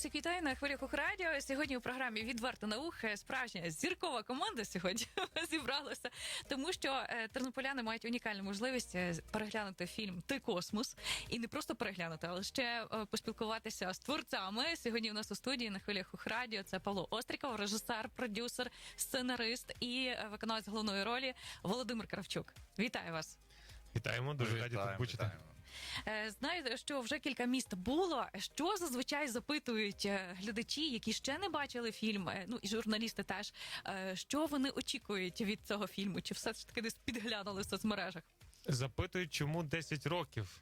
Усіх вітаю на хвилях Укррадіо. Сьогодні у програмі Відверто наука справжня зіркова команда сьогодні зібралася, тому що е, тернополяни мають унікальну можливість е, переглянути фільм Ти космос і не просто переглянути, але ще е, поспілкуватися з творцями. Сьогодні у нас у студії на хвилях Укррадіо це Павло Остріков, режисер, продюсер, сценарист і виконавець головної ролі Володимир Кравчук. Вітаю вас. Вітаємо, дуже раді тут бути. Е, Знаєте, що вже кілька міст було. Що зазвичай запитують е, глядачі, які ще не бачили фільм, е, ну і журналісти теж. Що вони очікують від цього фільму? Чи все ж таки десь підглянули в соцмережах? Запитують, чому 10 років.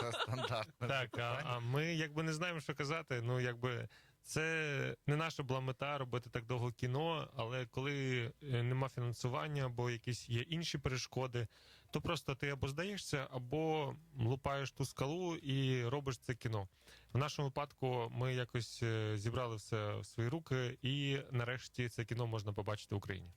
Це стандартне Так, а, а ми якби не знаємо, що казати. Ну, якби це не наша була мета робити так довго кіно, але коли нема фінансування або якісь є інші перешкоди, то просто ти або здаєшся, або лупаєш ту скалу і робиш це кіно. В нашому випадку ми якось е, зібрали все в свої руки, і нарешті це кіно можна побачити в Україні.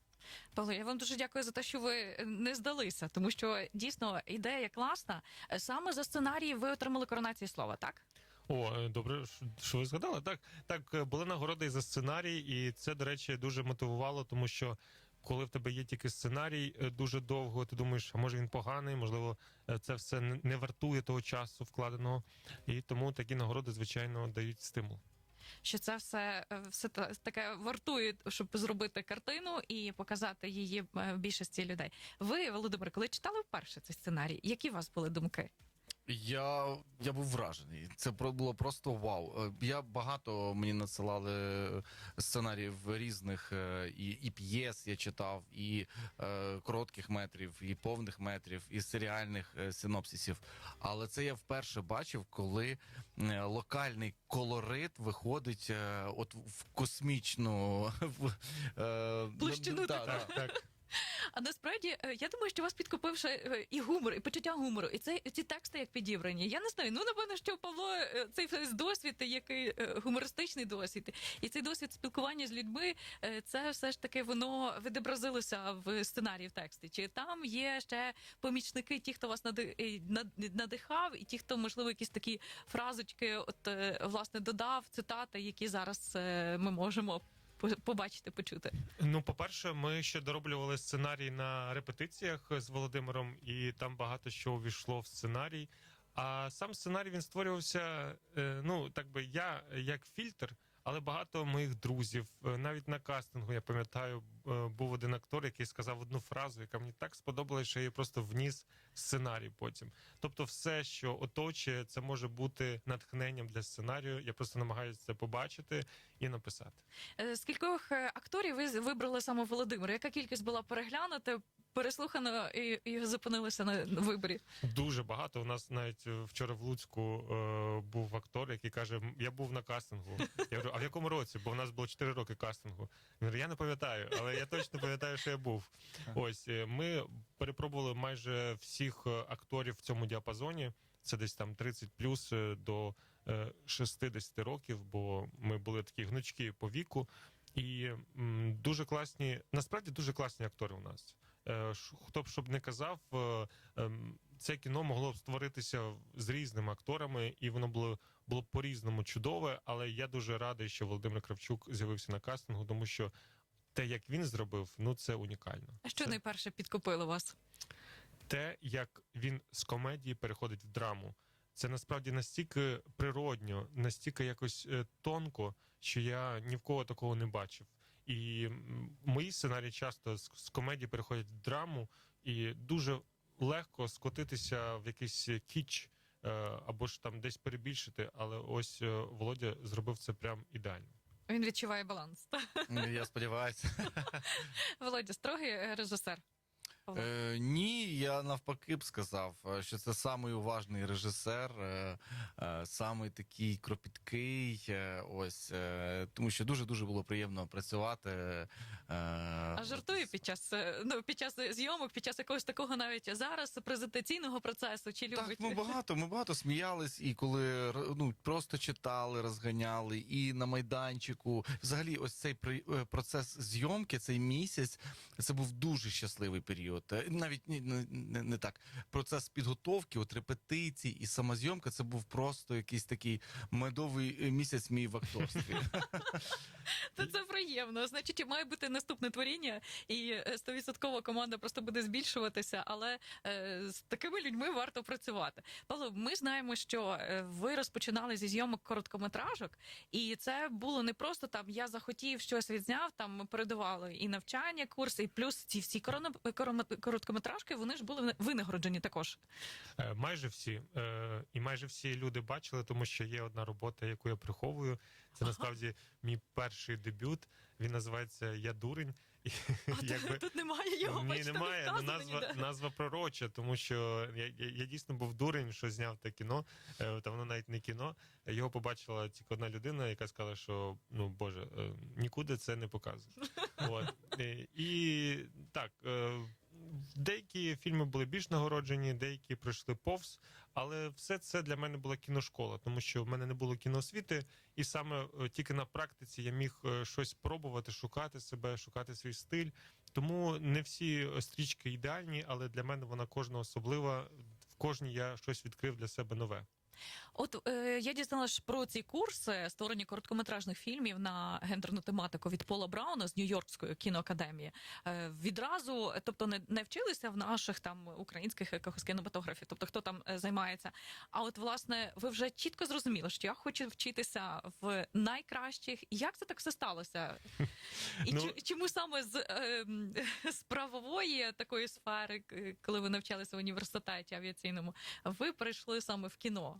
Павло, я вам дуже дякую за те, що ви не здалися, тому що дійсно ідея класна. Саме за сценарій ви отримали коронацію слова, так? О, е, добре, що- ви згадали. Так, так, е, були нагороди і за сценарій, і це, до речі, дуже мотивувало, тому що коли в тебе є тільки сценарій е, дуже довго, ти думаєш, а може він поганий, можливо, е, це все не- вартує того часу вкладеного. І тому такі нагороди, звичайно, дають стимул. Що це все, е, все таке вартує, щоб зробити картину і показати її більшості людей. Ви, Володимир, коли читали вперше цей сценарій, які у вас були думки? Я, я був вражений. Це було просто вау. Е, Я багато мені надсилали сценаріїв різних е, і, і п'єс я читав, і е, коротких метрів, і повних метрів, і серіальних е, синопсисів. Але це я вперше бачив, коли локальний колорит виходить е, от в космічну в, е, Площину да, таку. да. Так, А насправді е, я думаю, що вас підкупив ще і гумор, і почуття гумору, і це ці тексти як підібрані. Я не знаю. Ну напевно, що Павло е, цей досвід, який е, гумористичний досвід, і цей досвід спілкування з людьми, це все ж таки воно відобразилося в сценарії в тексті. Чи там є ще помічники, ті, хто вас нади- надихав, і ті, хто можливо якісь такі фразочки, от власне додав цитати, які зараз ми можемо побачити, почути. Ну, по-перше, ми ще дороблювали сценарій на репетиціях з Володимиром, і там багато що увійшло в сценарій. А сам сценарій він створювався. е, Ну, так би я як фільтр, але багато моїх друзів. Е, Навіть на кастингу я пам'ятаю, е, був один актор, який сказав одну фразу, яка мені так сподобалася, що я її просто вніс в сценарій потім. Тобто, все, що оточує, це може бути натхненням для сценарію. Я просто намагаюся це побачити і написати. Е, З кількох акторів ви вибрали саме Володимира? Яка кількість була переглянута, переслухана і, і зупинилися на виборі? Дуже багато. У нас навіть е, вчора в Луцьку е, був актор, який каже: Я був на кастингу. Я говорю, а в якому році? Бо в нас було 4 роки кастингу. Він говорить, я не пам'ятаю, але я точно пам'ятаю, що я був. Ось е, ми перепробували майже всіх е, акторів в цьому діапазоні. Це десь там 30 плюс до е, 60 років, бо ми були такі гнучки по віку. І м, дуже класні, насправді дуже класні актори у нас. Е, Хто б щоб не казав, е, ем, це кіно могло б створитися з різними акторами, і воно було було б по-різному чудове. Але я дуже радий, що Володимир Кравчук з'явився на кастингу, тому що те, як він зробив, ну це унікально. А що Це найперше підкупило вас? те, як він з комедії переходить в драму. Це насправді настільки природньо, настільки якось е, тонко, що я ні в кого такого не бачив. І мої сценарії часто з, з комедії переходять в драму, і дуже легко скотитися в якийсь кіч е, або ж там десь перебільшити. Але ось е, Володя зробив це прям ідеально. Він відчуває баланс. Ну, Я сподіваюся. Володя, строгий режисер. Е, ні, я навпаки б сказав, е, що це самий уважний режисер, е, е, самий такий кропіткий. е, ось е, тому що дуже дуже було приємно працювати. Е, А жартує під час е, ну під час зйомок, під час якогось такого навіть зараз презентаційного процесу. Чи любить Так, ми багато, ми багато сміялись, і коли ну просто читали, розганяли, і на майданчику. Взагалі, ось цей е, процес зйомки, цей місяць, це був дуже щасливий період. От е, навіть не, не, не так. Процес підготовки, от репетицій і самозйомка це був просто якийсь такий медовий е, місяць мій в акторстві. Це, це приємно. Значить, має бути наступне творіння, і е, стовідсоткова команда просто буде збільшуватися, але е, з такими людьми варто працювати. Павло, ми знаємо, що е, ви розпочинали зі зйомок короткометражок, і це було не просто там я захотів щось відзняв. Там ми передавали і навчання, курси, і плюс ці всі корона- короткометражки, вони ж були винагороджені також. Майже всі. І майже всі люди бачили, тому що є одна робота, яку я приховую. Це насправді мій перший дебют. Він називається Я дурень. І, А якби- тут, немає його. Ні, бачите, немає. Ну, назва, ніде. назва пророча, тому що я, я, я дійсно був дурень, що зняв те кіно. Е, Та воно навіть не кіно. Його побачила тільки одна людина, яка сказала, що ну боже, е, нікуди це не показує. От. Е, І так, е, деякі фільми були більш нагороджені, деякі пройшли повз. Але все це для мене була кіношкола, тому що в мене не було кіноосвіти, і саме е, тільки на практиці я міг е, щось пробувати, шукати себе, шукати свій стиль. Тому не всі е, стрічки ідеальні, але для мене вона кожна особлива. В кожній я щось відкрив для себе нове. От е, я дізналась про ці курси створення короткометражних фільмів на гендерну тематику від Пола Брауна з Нью-Йоркської кіноакадемії. Е, відразу, тобто, не, не вчилися в наших там українських якихось кінематографів, тобто хто там е, займається. А от власне ви вже чітко зрозуміли, що я хочу вчитися в найкращих. Як це так все сталося? І Ну- чому саме з, е, з правової такої сфери, коли ви навчалися в університеті авіаційному, ви прийшли саме в кіно?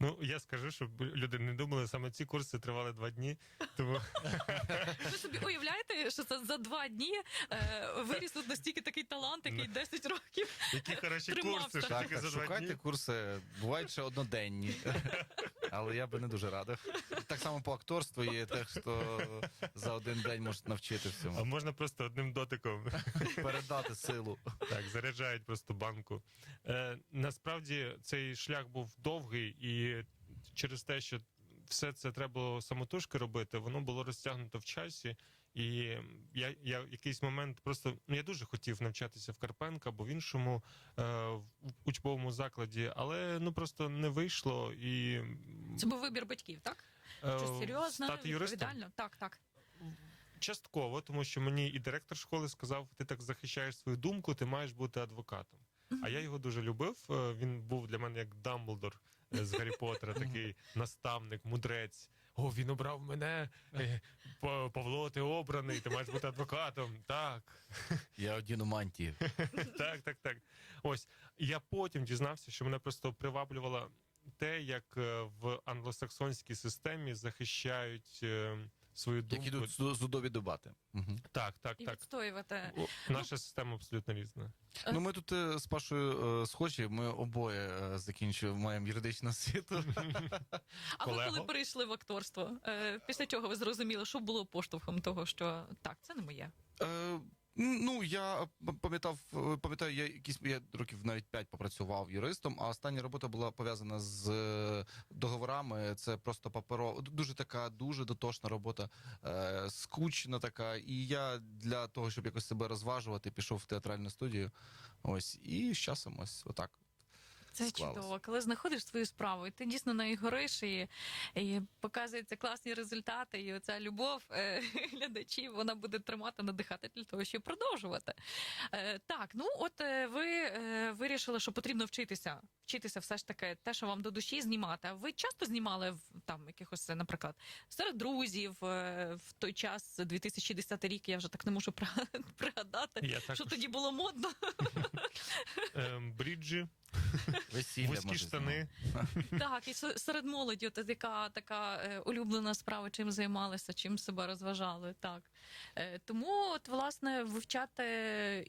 Ну я скажу, щоб люди не думали, саме ці курси тривали два дні. Тому Ви собі уявляєте, що це за два дні е, виріс тут настільки такий талант, який 10 років. які хороші курси, що Так, тільки так, за два шукайте дні. курси, бувають ще одноденні. Але я би не дуже радив. Так само по акторству є те, що за один день можуть навчити А можна просто одним дотиком. Передати силу. Так, заряджають просто банку. Е, насправді цей шлях був довгий, і через те, що все це треба було самотужки робити, воно було розтягнуто в часі. І я, я якийсь момент просто ну я дуже хотів навчатися в Карпенка або в іншому е, в учбовому закладі, але ну просто не вийшло і Це був вибір батьків, так? е, Щось серйозне, стати юристом. Так, так. Частково, тому що мені і директор школи сказав: ти так захищаєш свою думку, ти маєш бути адвокатом. А я його дуже любив. е, Він був для мене як Дамблдор з Гаррі Поттера, такий наставник, мудрець. О, він обрав мене. е, Павло, ти обраний, ти маєш бути адвокатом. Так, Я одіну мантії. так, так, так. Ось я потім дізнався, що мене просто приваблювало те, як е, в англосаксонській системі захищають е, свою думку. Які ідуть суд- судові дебати. Мгм. Так, так, І так. відстоювати. О, Наша система абсолютно різна. Ну, ми тут е, з Пашою е, схожі, ми обоє е, закінчуємо маємо юридичну освіту. А ви коли перейшли в акторство? Е, після чого ви зрозуміли, що було поштовхом того, що так, це не моє. Е, Ну, я пам'ятав, е, пам'ятаю, я якісь я років навіть п'ять попрацював юристом, а остання робота була пов'язана з е, договорами. Це просто паперо, дуже така, дуже дотошна робота, е, скучна така. І я для того, щоб якось себе розважувати, пішов в театральну студію. Ось, і з часом ось отак. Це Склалось. чудово, коли знаходиш свою справу, і ти дійсно на неї гориш, і, і показуються класні результати, і оця любов е, глядачів вона буде тримати, надихати для того, щоб продовжувати. Е, так, ну от е, ви е, вирішили, що потрібно вчитися, вчитися все ж таки те, що вам до душі знімати. А ви часто знімали в там якихось, наприклад, серед друзів е, в той час, 2010 рік, я вже так не можу пригад- пригадати. Я також Що тоді було модно? ем, бріджі, Весілля вузькі може, штани. Так, і серед молоді, от яка така е, улюблена справа, чим займалися, чим себе розважали. Так тому, от власне, вивчати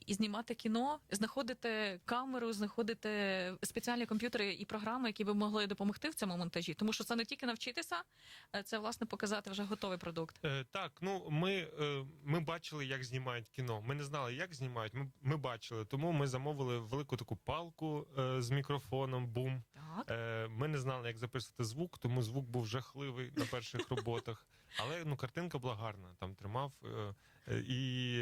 і знімати кіно, знаходити камеру, знаходити спеціальні комп'ютери і програми, які би могли допомогти в цьому монтажі. Тому що це не тільки навчитися, е, це власне показати вже готовий продукт. Е, так, ну ми, е, ми бачили, як знімають кіно. Ми не знали, як знімають. Ми, ми бачили, тому ми замовили велику таку палку е, з мікрофоном, бум. Так. Е, Ми не знали, як записувати звук, тому звук був жахливий на перших роботах. Але ну картинка була гарна, там тримав. е, е, І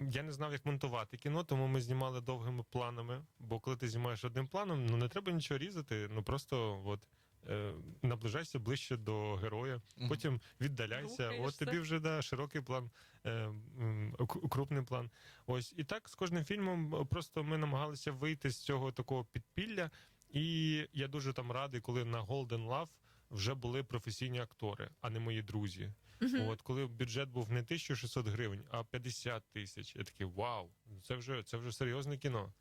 я не знав, як монтувати кіно, тому ми знімали довгими планами. Бо коли ти знімаєш одним планом, ну не треба нічого різати, ну просто от. е, Наближайся ближче до героя, потім віддаляйся. От тобі вже да, широкий план, е, крупний план. Ось і так з кожним фільмом е, просто ми намагалися вийти з цього такого підпілля. І я дуже там радий, коли на Golden Love вже були професійні актори, а не мої друзі. Мгм. От коли бюджет був не 1600 гривень, а 50 тисяч. Я такий вау, це вже це вже серйозне кіно.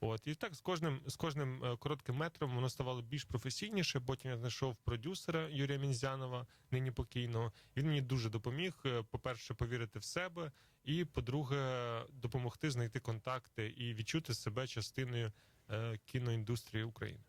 От і так з кожним з кожним е, коротким метром воно ставало більш професійніше. Потім я знайшов продюсера Юрія Мінзянова, нині покійного. Він мені дуже допоміг. е, По-перше, повірити в себе, і по-друге, допомогти знайти контакти і відчути себе частиною е, кіноіндустрії України.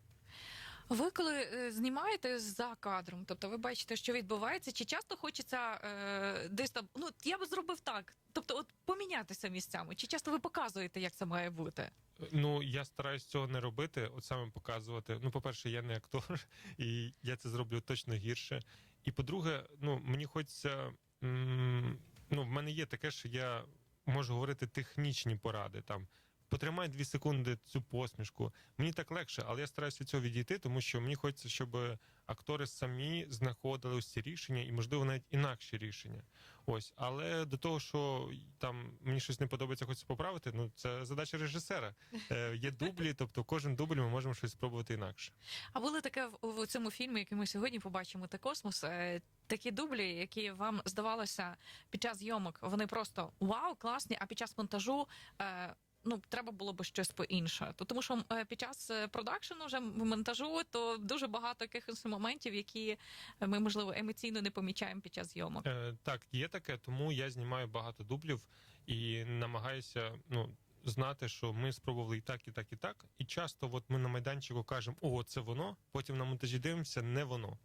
Ви коли е, знімаєте за кадром, тобто ви бачите, що відбувається, чи часто хочеться е, десь там, ну я би зробив так, тобто, от помінятися місцями, чи часто ви показуєте, як це має бути? Ну я стараюсь цього не робити, от саме показувати. Ну, по-перше, я не актор, і я це зроблю точно гірше. І по-друге, ну мені хочеться. м, Ну, в мене є таке, що я можу говорити технічні поради там. Потримай дві секунди цю посмішку. Мені так легше, але я стараюся від цього відійти, тому що мені хочеться, щоб актори самі знаходили ось ці рішення і, можливо, навіть інакші рішення. Ось, але до того, що там мені щось не подобається, хочеться поправити. Ну це задача режисера. Е, є дублі, тобто кожен дубль ми можемо щось спробувати інакше. А було таке в, цьому фільмі, який ми сьогодні побачимо, та космос. е, Такі дублі, які вам здавалося під час зйомок, вони просто вау, класні, а під час монтажу. Е, Ну, треба було б щось по-інше. То тому що е, під час е, продакшену, вже монтажу, то дуже багато якихось моментів, які е, ми, можливо, емоційно не помічаємо під час зйомок. Е, так, є таке, тому я знімаю багато дублів і намагаюся ну, знати, що ми спробували і так, і так, і так. І часто, от ми на майданчику кажемо, о, це воно. Потім на монтажі дивимося, не воно.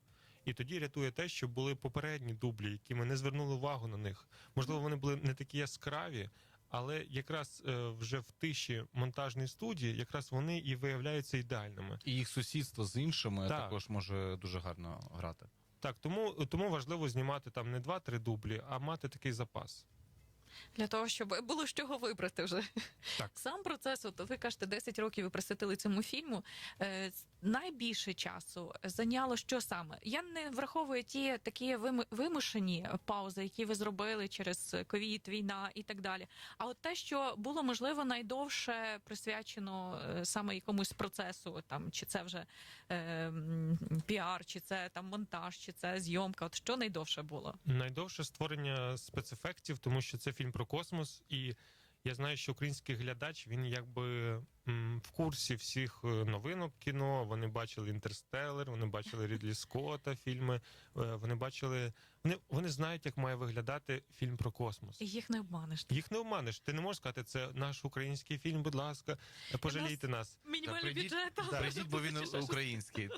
І тоді рятує те, що були попередні дублі, які ми не звернули увагу на них. Можливо, вони були не такі яскраві, але якраз е, вже в тиші монтажної студії, якраз вони і виявляються ідеальними. І їх сусідство з іншими Так. також може дуже гарно грати. Так, тому, тому важливо знімати там не два-три дублі, а мати такий запас. Для того, щоб було з чого вибрати вже. Так. Сам процес, от ви кажете, 10 років ви присвятили цьому фільму. Е, найбільше часу зайняло що саме? Я не враховую ті такі вим- вимушені паузи, які ви зробили через ковід, війна і так далі. А от те, що було можливо найдовше присвячено е, саме якомусь процесу, там чи це вже е, піар, чи це там монтаж, чи це зйомка. От що найдовше було? Найдовше створення спецефектів, тому що це фільм про космос, і я знаю, що український глядач він якби м, в курсі всіх е, новинок кіно. Вони бачили інтерстелер, вони бачили Рідлі Скотта фільми. е, Вони бачили. Вони, вони знають, як має виглядати фільм про космос. І їх не обманеш. Їх не обманеш. Ти не можеш сказати, це наш український фільм. Будь ласка, пожалійте нас. Мінімальний бюджет. Прийдіть, бо він український.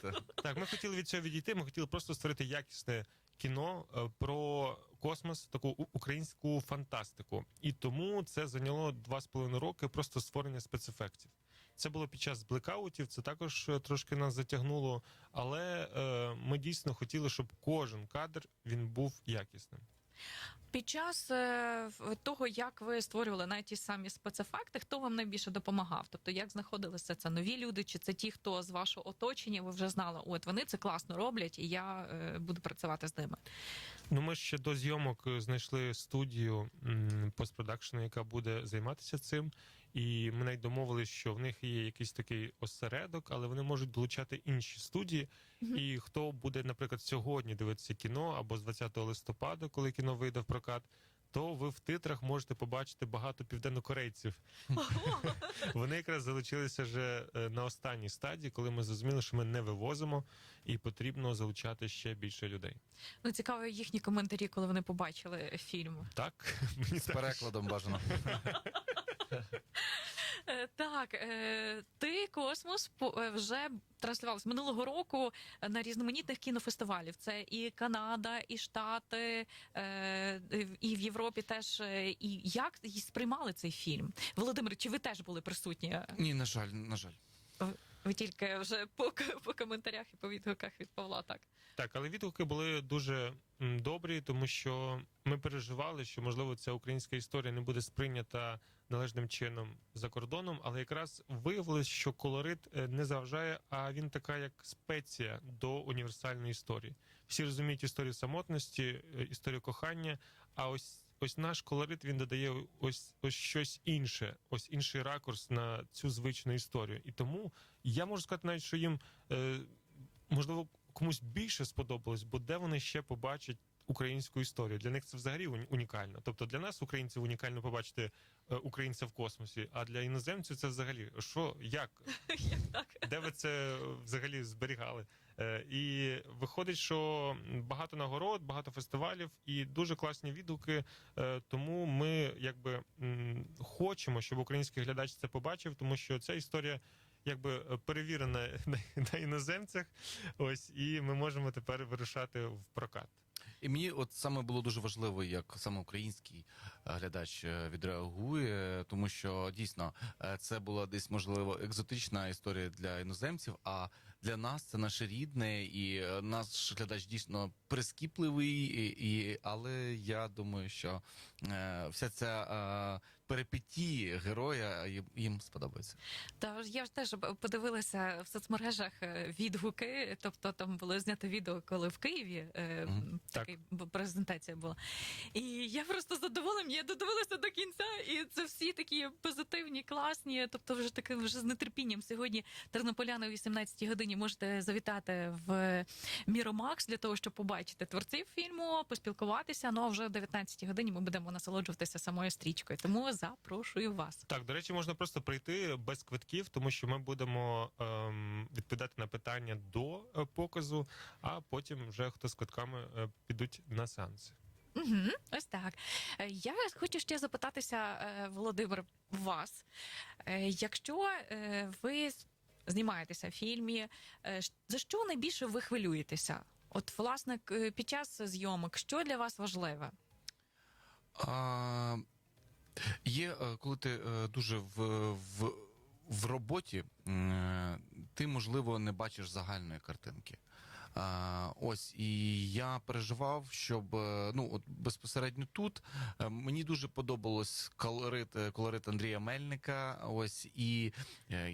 Так, ми хотіли від цього відійти. Ми хотіли просто створити якісне кіно е, про космос, таку українську фантастику. І тому це зайняло два з половиною роки просто створення спецефектів. Це було під час блекаутів, це також е, трошки нас затягнуло, але е, ми дійсно хотіли, щоб кожен кадр він був якісним. Під час е, того, як ви створювали навіть ті самі спецефекти, хто вам найбільше допомагав? Тобто, як знаходилися це нові люди, чи це ті, хто з вашого оточення, ви вже знали, от вони це класно роблять, і я е, буду працювати з ними. Ну, ми ще до зйомок е, знайшли студію постпродакшну, яка буде займатися цим. І ми навіть домовилися, що в них є якийсь такий осередок, але вони можуть долучати інші студії. І хто буде, наприклад, сьогодні дивитися кіно або з 20 листопада, коли кіно вийде в прокат, то ви в титрах можете побачити багато південнокорейців. Вони якраз залучилися вже е, на останній стадії, коли ми зрозуміли, що ми не вивозимо, і потрібно залучати ще більше людей. Ну цікаво їхні коментарі, коли вони побачили фільм. Так, мені З перекладом бажано. Е, Так, е, ти космос по- е, вже транслювався минулого року на різноманітних кінофестивалів. Це і Канада, і Штати, і в Європі теж. І як сприймали цей фільм? Володимир, чи ви теж були присутні? Ні, на жаль, на жаль. Ви тільки вже по, к- по коментарях і по відгуках від Павла, так. Так, але відгуки були дуже добрі, тому що ми переживали, що можливо ця українська історія не буде сприйнята належним чином за кордоном, але якраз виявилось, що колорит е, не заважає, а він така як спеція до універсальної історії. Всі розуміють історію самотності, е, історію кохання. А ось ось наш колорит він додає ось ось щось інше, ось інший ракурс на цю звичну історію. І тому я можу сказати навіть, що їм е, можливо комусь більше сподобалось, бо де вони ще побачать українську історію? Для них це взагалі уні- унікально. Тобто для нас, українців, унікально побачити е, українця в космосі, а для іноземців це взагалі що, як, де ви це взагалі зберігали? Е, І виходить, що багато нагород, багато фестивалів і дуже класні відгуки. Е, Тому ми якби хочемо, щоб український глядач це побачив, тому що ця історія. Якби перевірена на, на іноземцях, ось і ми можемо тепер вирушати в прокат. І мені от саме було дуже важливо, як саме український е, глядач е, відреагує, тому що дійсно е, це була десь можливо екзотична історія для іноземців. А для нас це наше рідне, і наш глядач дійсно прискіпливий. І, і але я думаю, що вся ця перипетії героя їм, сподобається. Та я ж теж подивилася в соцмережах е, відгуки. Тобто там було знято відео, коли в Києві е, Мгм. така презентація була. І я просто задоволена, я додивилася до кінця, і це всі такі позитивні, класні. Тобто, вже таки вже з нетерпінням сьогодні тернополяни о 18 годині можете завітати в Міромакс для того, щоб побачити творців фільму, поспілкуватися. Ну а вже о 19 годині ми будемо насолоджуватися самою стрічкою. Тому запрошую вас. Так, до речі, можна просто прийти без квитків, тому що ми будемо ем, відповідати на питання до е, показу, а потім вже хто з квитками е, підуть на сеанси. Угу, ось так. Е, Я хочу ще запитатися, е, Володимир, вас. Е, Якщо е, ви знімаєтеся в фільмі, е, ш- за що найбільше ви хвилюєтеся? От, власне, к- під час зйомок, що для вас важливе? А, є, е, коли ти е, дуже в, в, в роботі, ти, можливо, не бачиш загальної картинки. А, ось і я переживав, щоб е, ну от безпосередньо тут е, мені дуже подобалось колорит, е, колорит Андрія Мельника. Ось і,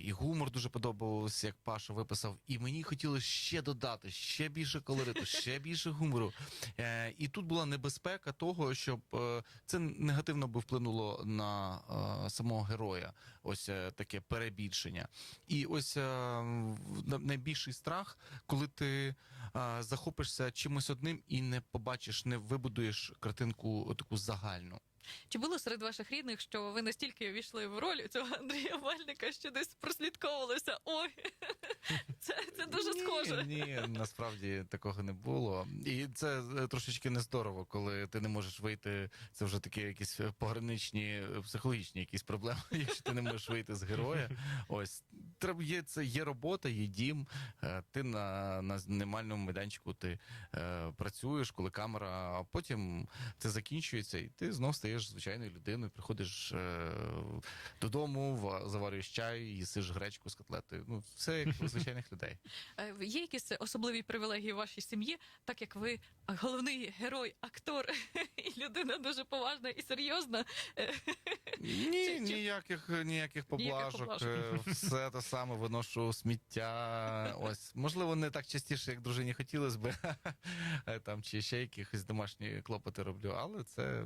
і гумор дуже подобався, як Паша виписав. І мені хотілося ще додати ще більше колориту, ще більше гумору. І тут була небезпека того, щоб це негативно би вплинуло на самого героя. Ось таке перебільшення. І ось найбільший страх, коли ти захопишся чимось одним і не побачиш, не вибудуєш картинку таку загальну. Чи було серед ваших рідних, що ви настільки увійшли в роль цього Андрія Мельника, що десь прослідковувалося? Ой, це, це дуже схоже. Ні, ні, насправді такого не було. І це е, трошечки нездорово, коли ти не можеш вийти. Це вже такі якісь пограничні е, психологічні якісь проблеми, якщо ти не можеш вийти з героя. Ось треба є це є робота, є дім. е, Ти на, на знімальному майданчику ти е, працюєш, коли камера, а потім це закінчується, і ти знов стаєш звичайною людиною. Приходиш е, додому, ва- заварюєш чай, їсиш гречку з котлетою. Ну все як у звичайних людей. Е, Є якісь особливі привілегії в вашій сім'ї, так як ви головний герой, актор і людина дуже поважна і серйозна. Е, Ні, ніяких ніяких поблажок. е, Все те саме виношу сміття. Ось можливо, не так частіше, як дружині хотілося е, там чи ще якихось домашні клопоти роблю, але це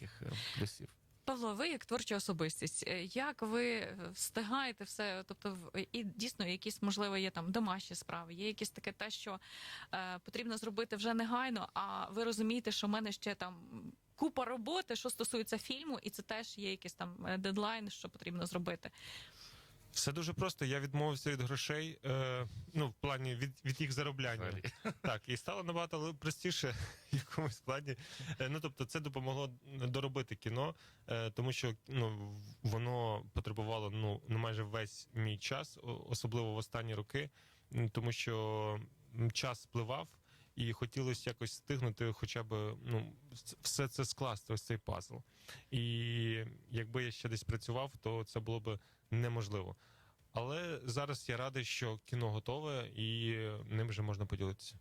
ніяких е, плюсів. Павло, ви як творча особистість, е, як ви е, встигаєте все? Тобто, і дійсно якісь можливо є там домашні справи, є якісь таке те, що е, потрібно зробити вже негайно. А ви розумієте, що в мене ще там купа роботи, що стосується фільму, і це теж є якийсь там дедлайн, що потрібно зробити. Все дуже просто. Я відмовився від грошей, е, ну в плані від, від їх заробляння. Взагалі. Так, і стало набагато простіше в якомусь плані. Е, Ну тобто, це допомогло доробити кіно, е, тому що ну воно потребувало ну ну, майже весь мій час, особливо в останні роки, тому що час спливав. І хотілося якось стигнути, хоча б ну все це скласти, ось цей пазл. І якби я ще десь працював, то це було б неможливо. Але зараз я радий, що кіно готове і ним вже можна поділитися.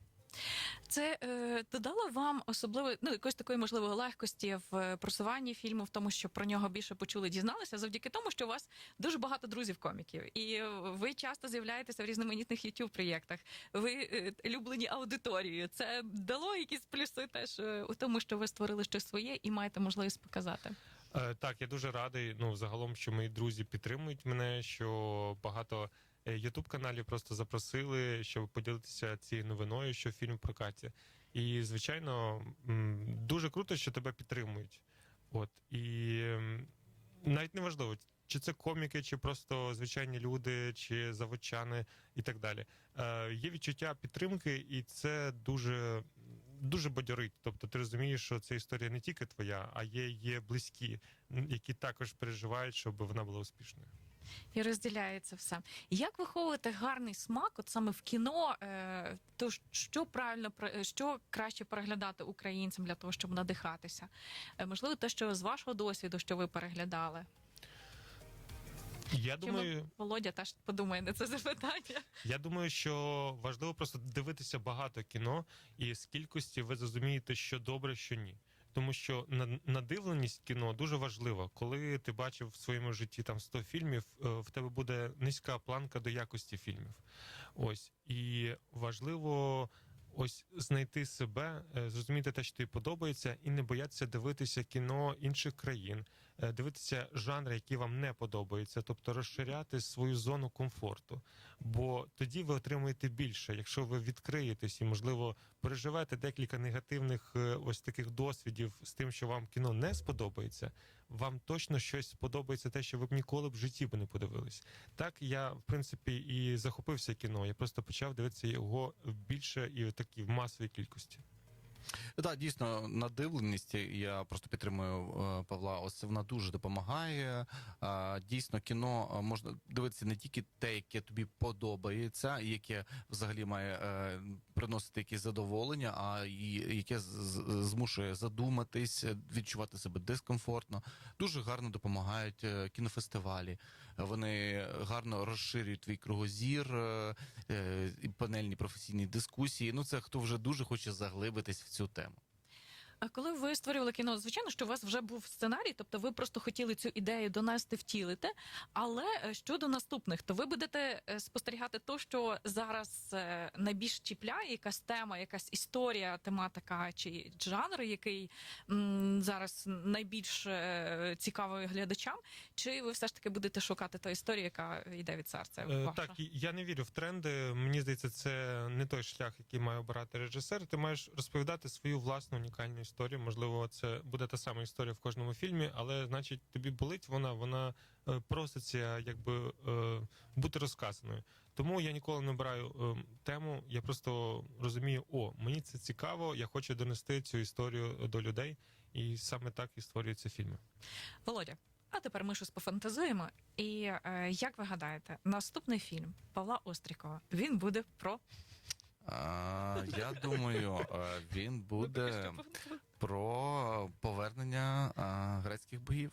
Це е, додало вам особливо ну якоїсь такої можливо легкості в е, просуванні фільму, в тому, що про нього більше почули, дізналися, завдяки тому, що у вас дуже багато друзів коміків, і ви часто з'являєтеся в різноманітних youtube проєктах. Ви е, люблені аудиторією. Це дало якісь плюси теж е, у тому, що ви створили щось своє і маєте можливість показати. Е, Так, я дуже радий. Ну, загалом, що мої друзі підтримують мене, що багато ютуб каналів просто запросили, щоб поділитися цією новиною, що фільм в прокаті. І, звичайно, дуже круто, що тебе підтримують. От і навіть не важливо, чи це коміки, чи просто звичайні люди, чи заводчани і так далі. Е, є відчуття підтримки, і це дуже. Дуже бадьорить. Тобто ти розумієш, що ця історія не тільки твоя, а є, є близькі, які також переживають, щоб вона була успішною. І розділяється все. Як виховувати гарний смак, от саме в кіно, е, то що правильно що краще переглядати українцям для того, щоб надихатися? Е, можливо, те, що з вашого досвіду, що ви переглядали. Я Чи думаю, Володя теж подумає на це запитання. я думаю, що важливо просто дивитися багато кіно, і з кількості ви зрозумієте, що добре, що ні. Тому що на- надивленість кіно дуже важлива. Коли ти бачив в своєму житті там 100 фільмів, е, в тебе буде низька планка до якості фільмів. Ось і важливо ось знайти себе, е, зрозуміти те, що тобі подобається, і не боятися дивитися кіно інших країн, е, дивитися жанри, які вам не подобаються, тобто розширяти свою зону комфорту. Бо тоді ви отримуєте більше, якщо ви відкриєтесь і, можливо, переживете декілька негативних е, ось таких досвідів з тим, що вам кіно не сподобається. Вам точно щось сподобається, те, що ви б ніколи в житті б не подивились. Так я в принципі і захопився кіно. Я просто почав дивитися його більше і в такій в масовій кількості. Так, дійсно, надивленість. Я просто підтримую е, Павла. Ось вона дуже допомагає. Е, Дійсно, кіно е, можна дивитися не тільки те, яке тобі подобається, яке взагалі має приносити якесь задоволення, а і яке змушує задуматись, відчувати себе дискомфортно. Дуже гарно допомагають кінофестивалі. Вони гарно розширюють твій кругозір, е, е, панельні професійні дискусії. Ну, це хто вже дуже хоче заглибитись в цю тему. А коли ви створювали кіно, звичайно, що у вас вже був сценарій, тобто ви просто хотіли цю ідею донести, втілити. Але е, щодо наступних, то ви будете е, спостерігати то, що зараз е, найбільш чіпляє, якась тема, якась історія, тематика чи жанр, який м, зараз найбільш цікавий глядачам. Чи ви все ж таки будете шукати ту історію, яка йде від серця? Ваша? Так, я не вірю в тренди. Мені здається, це не той шлях, який має обирати режисер. Ти маєш розповідати свою власну унікальну історію. Можливо, це буде та сама історія в кожному фільмі, але значить тобі болить вона, вона е, проситься якби е, бути розказаною. Тому я ніколи не обираю е, тему. Я просто розумію, о, мені це цікаво, я хочу донести цю історію до людей, і саме так і створюються фільми. Володя, а тепер ми щось пофантазуємо. І е, як ви гадаєте, наступний фільм Павла Острікова він буде про А, я думаю, е, він буде про повернення грецьких богів.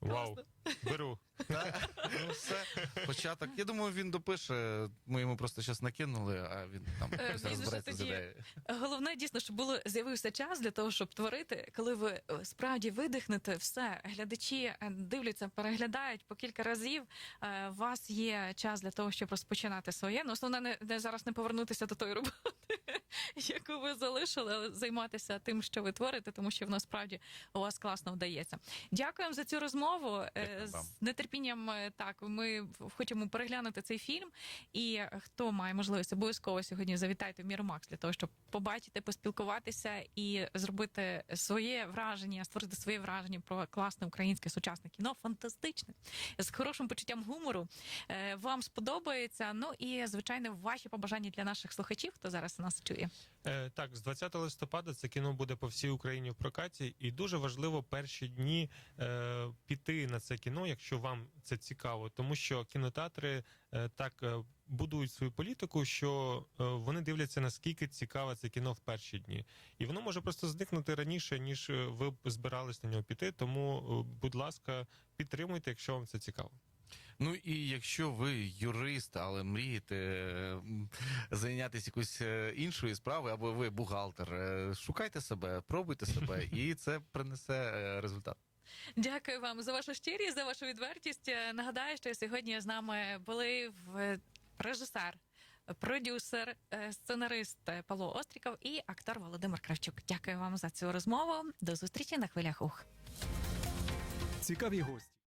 Вау, беру. Так, ну все. Початок. Я думаю, він допише. Ми йому просто зараз накинули, а він там Е, якось розбереться з тоді- ідеєю. Головне дійсно, щоб було з'явився час для того, щоб творити. Коли ви е, справді видихнете, все глядачі е, дивляться, переглядають по кілька разів. е, У вас є час для того, щоб розпочинати своє. Ну, основне не, не зараз не повернутися до тої роботи, яку ви залишили, але займатися тим, що ви творите, тому що воно справді у вас класно вдається. Дякуємо за цю розмову. Е. З нетерпінням е, так ми хочемо переглянути цей фільм. І е, хто має можливість обов'язково сьогодні завітайте в Міромакс для того, щоб побачити, поспілкуватися і зробити своє враження, створити своє враження про класне українське сучасне кіно. Фантастичне з хорошим почуттям гумору. Е, Вам сподобається. Ну і звичайно, ваші побажання для наших слухачів, хто зараз нас чує. Е, так, з 20 листопада це кіно буде по всій Україні в прокаті, і дуже важливо перші дні е, піти на це кіно, якщо вам це цікаво, тому що кінотеатри е, так е, будують свою політику, що е, вони дивляться наскільки цікаве це кіно в перші дні, і воно може просто зникнути раніше, ніж ви б збирались на нього піти. Тому, будь ласка, підтримуйте, якщо вам це цікаво. Ну і якщо ви юрист, але мрієте зайнятися якоюсь іншою справою, або ви бухгалтер, шукайте себе, пробуйте себе, і це принесе результат. Дякую вам за вашу щирість, за вашу відвертість. Е, Нагадаю, що сьогодні з нами були в режисер, продюсер, е, сценарист Павло Остріков і актор Володимир Кравчук. Дякую вам за цю розмову. До зустрічі на хвилях ух. Цікаві гості.